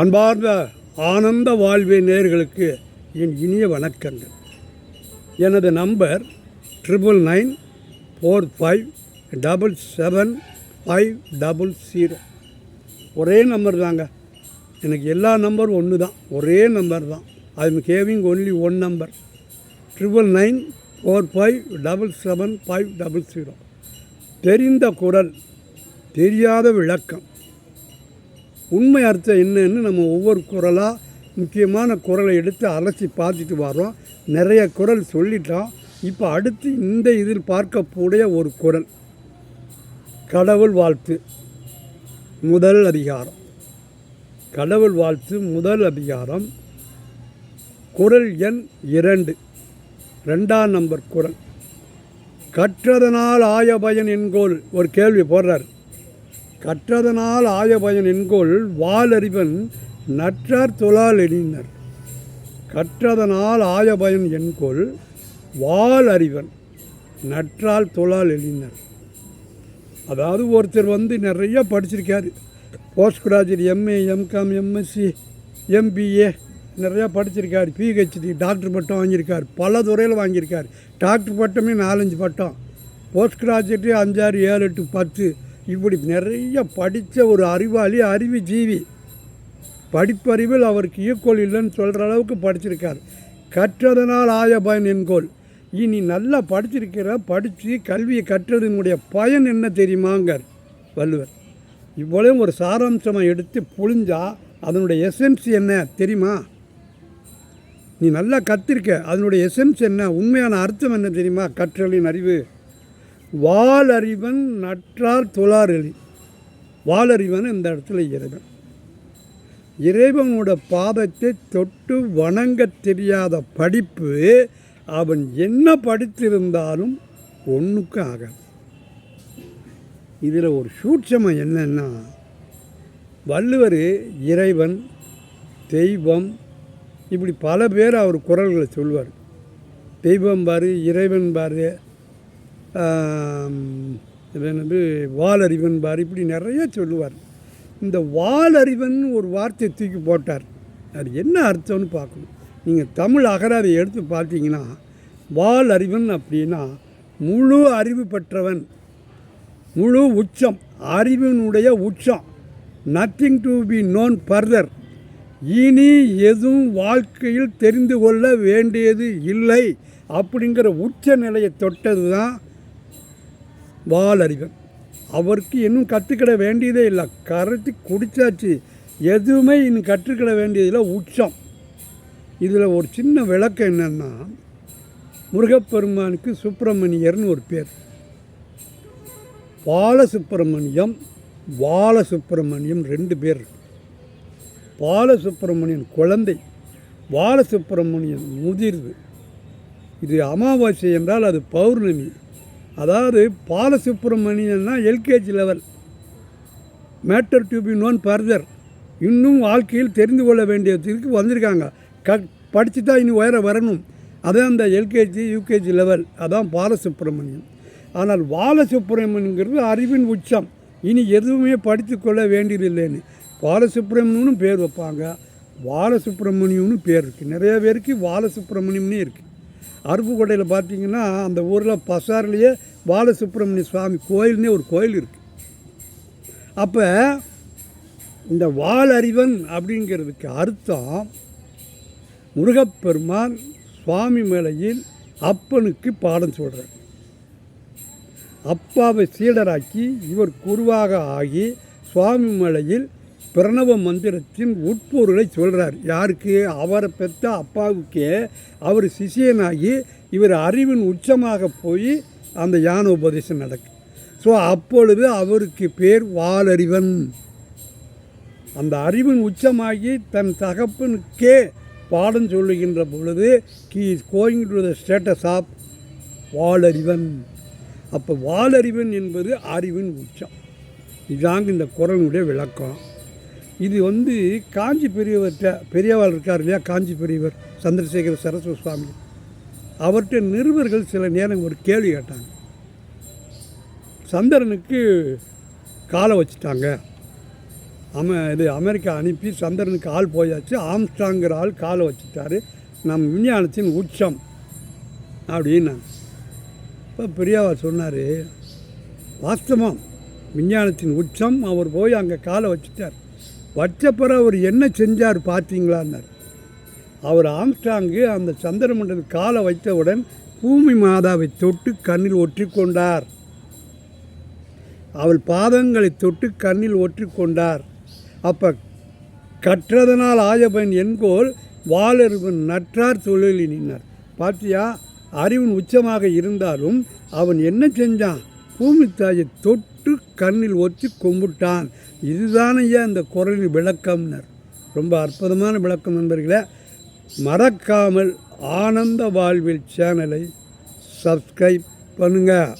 அன்பார்ந்த ஆனந்த வாழ்வே நேர்களுக்கு என் இனிய வணக்கங்கள். எனது number triple nine four five double seven five double zero. ஒரே நம்பர் தாங்க. எனக்கு எல்லா நம்பரும் ஒன்று தான். ஒரே நம்பர் தான். I am கேவிங் only one number triple nine four five double seven five double zero. தெரிந்த குரல் தெரியாத விளக்கம். உண்மை அர்த்தம் என்னன்னு நம்ம ஒவ்வொரு குரலாக முக்கியமான குரலை எடுத்து அலசி பார்த்துட்டு வரோம் நிறைய குரல் சொல்லிட்டோம். இப்போ அடுத்து இந்த இதில் பார்க்கக்கூடிய ஒரு குரல். கடவுள் வாழ்த்து முதல் அதிகாரம். கடவுள் வாழ்த்து முதல் அதிகாரம். குரல் எண் இரண்டு. ரெண்டாம் நம்பர் குரல். கற்றதனால் ஆய பயன் என்கோள் ஒரு கேள்வி போடுறார். கற்றதனால் ஆய பயன் என்கொள் வாலறிவன் நற்றார் தொழால் எழினர் கற்றதனால் ஆய பயன் என்கொள் வால் அறிவன் நற்றால் தொழால் எழினர் அதாவது ஒருத்தர் வந்து நிறைய படிச்சிருக்காரு. Post graduate MA MCom MSc MBA நிறையா படிச்சிருக்கார். பிஹெச்டி டாக்டர் பட்டம் வாங்கியிருக்கார். பல துறையில் வாங்கியிருக்கார். டாக்டர் பட்டமே நாலஞ்சு பட்டம். போஸ்ட் கிராஜுவேட்டு அஞ்சாறு ஏழு எட்டு பத்து. இப்படி நிறைய படித்த ஒரு அறிவாளி அறிவு ஜீவி படிப்பறிவில் அவருக்கு ஈக்குவல் இல்லைன்னு சொல்கிற அளவுக்கு படிச்சிருக்கார். கற்றதனால் ஆய பயன் என்கோள் இனி நல்லா படிச்சிருக்கிற படித்து கல்வியை கற்றதனுடைய பயன் என்ன தெரியுமாங்கார் வள்ளுவர். இவ்வளவு ஒரு சாராம்சமாக எடுத்து புழிஞ்சால் அதனுடைய எசன்ஸ் என்ன தெரியுமா? நீ நல்லா கத்திருக்க அதனுடைய எசன்ஸ் என்ன? உண்மையான அர்த்தம் என்ன தெரியுமா? கற்றலின் அறிவு. வாலறிவன் நற்றார் தொழாரெளி வாலறிவன் இந்த இடத்துல இறைவன். இறைவனோட பாதத்தை தொட்டு வணங்க தெரியாத படிப்பு அவன் என்ன படித்திருந்தாலும் ஒன்றுக்கும் ஆகாது. இதில் ஒரு சூட்சமம் என்னென்னா வள்ளுவர் இறைவன் தெய்வம் இப்படி பல பேர் அவர் குரல்களை சொல்வார். தெய்வம் பாரு இறைவன் பாரு என்னது வாலறிவன் பார் இப்படி நிறைய சொல்லுவார். இந்த வாலறிவன் ஒரு வார்த்தை தூக்கி போட்டார். அது என்ன அர்த்தம்னு பார்க்கணும். நீங்கள் தமிழ் அகராதை எடுத்து பார்த்தீங்கன்னா வாலறிவன் அப்படின்னா முழு அறிவு பெற்றவன். முழு உச்சம் அறிவினுடைய உச்சம். Nothing to be known further இனி எதுவும் வாழ்க்கையில் தெரிந்து கொள்ள வேண்டியது இல்லை. அப்படிங்கிற உச்ச நிலையை தொட்டது தான் வாலறிவன் அவருக்கு இன்னும் கற்றுக்கிட வேண்டியதே இல்லை. கரைச்சி குடிச்சாச்சு. எதுவுமே இன்னும் கற்றுக்கிட வேண்டியதில்லை. உச்சம். இதில் ஒரு சின்ன விளக்கம் என்னென்னா முருகப்பெருமானுக்கு சுப்பிரமணியர்னு ஒரு பேர். பாலசுப்பிரமணியம் பாலசுப்பிரமணியம் ரெண்டு பேர் பாலசுப்பிரமணியன் குழந்தை பாலசுப்பிரமணியன் முதிர்வு. இது அமாவாசை என்றால் அது பௌர்ணமி. அதாவது பாலசுப்ரமணியன்னா LKG level matter to be known further இன்னும் வாழ்க்கையில் தெரிந்து கொள்ள வேண்டியதுக்கு வந்திருக்காங்க. க படித்து தான் இனி உயர வரணும். அதான் அந்த எல்கேஜி யூகேஜி லெவல் அதான் பாலசுப்ரமணியன் ஆனால் பாலசுப்ரமணியங்கிறது அறிவின் உச்சம். இனி எதுவுமே படித்து கொள்ள வேண்டியதில்லைன்னு. பாலசுப்ரமணியனும் பேர் வைப்பாங்க. பாலசுப்ரமணியம்னு பேர் இருக்குது நிறைய பேருக்கு பாலசுப்ரமணியம்னே இருக்குது அருப்புக்கோட்டையில் பார்த்தீங்கன்னா அந்த ஊரில் பசார்லேயே பாலசுப்ரமணிய சுவாமி கோயில்னே ஒரு கோயில் இருக்குது அப்போ இந்த வாலறிவன் அப்படிங்கிறதுக்கு அர்த்தம் முருகப்பெருமான் சுவாமி மேலையில் அப்பனுக்கு பாடம் சொல்கிறார் அப்பாவை சீடராக்கி இவர் குருவாக ஆகி சுவாமி மலையில் பிரணவ மந்திரத்தின் உட்பொருளை சொல்கிறார் யாருக்கு? அவரை பெற்ற அப்பாவுக்கே. அவர் சிஷியனாகி இவர் அறிவின் உச்சமாக போய் அந்த யான உபதேசம் நடக்கும் ஸோ அப்பொழுது அவருக்கு பேர் வாலறிவன். அந்த அறிவின் உச்சமாகி தன் தகப்பனுக்கே பாடம் சொல்லுகின்ற பொழுது he is going to the status of Valarivan. அப்போ வாலறிவன் என்பது அறிவின் உச்சம். இதாங்க இந்த குரலுடைய விளக்கம். இது வந்து காஞ்சி பெரியவர்கிட்ட பெரியவாள் இருக்கார் இல்லையா? காஞ்சி பெரியவர் சந்திரசேகர சரஸ்வதி சுவாமி. அவர்கிட்ட நிருபர்கள் சில நேரம் ஒரு கேள்வி கேட்டாங்க. சந்திரனுக்கு காலை வச்சுட்டாங்க. அம இது அமெரிக்கா அனுப்பி சந்திரனுக்கு ஆள் போயாச்சு. ஆம்ஸ்டாங்கிற ஆள் காலை வச்சுட்டாரு. நம் விஞ்ஞானத்தின் உச்சம் அப்படின்னாங்க. இப்போ பெரியாவா சொன்னார் வாஸ்தவம் விஞ்ஞானத்தின் உச்சம். அவர் போய் அங்கே காலை வச்சுட்டார். வச்சப்பற அவர் என்ன செஞ்சார் பார்த்தீங்களான்னார். அவர் ஆம்ஸ்டாங்கு அந்த சந்திரமண்டல் காலை வைத்தவுடன் பூமி மாதாவை தொட்டு கண்ணில் ஒற்றிக்கொண்டார். அவள் பாதங்களை தொட்டு கண்ணில் ஒற்றிக்கொண்டார். அப்போ கற்றதனால் ஆயபன் என்போல் வாளருவன் நற்றார் தொழிலினார். பார்த்தியா பாத்தியா அறிவின் உச்சமாக இருந்தாலும் அவன் என்ன செஞ்சான்? பூமி தாயை தொட்டு கண்ணில் ஒத்தி கும்பிட்டான். இதுதானையா இந்த குரலின் விளக்கம்னர். ரொம்ப அற்புதமான விளக்கம் நண்பர்களே. மறக்காமல் ஆனந்த வாழ்வில் சேனலை சப்ஸ்கிரைப் பண்ணுங்கள்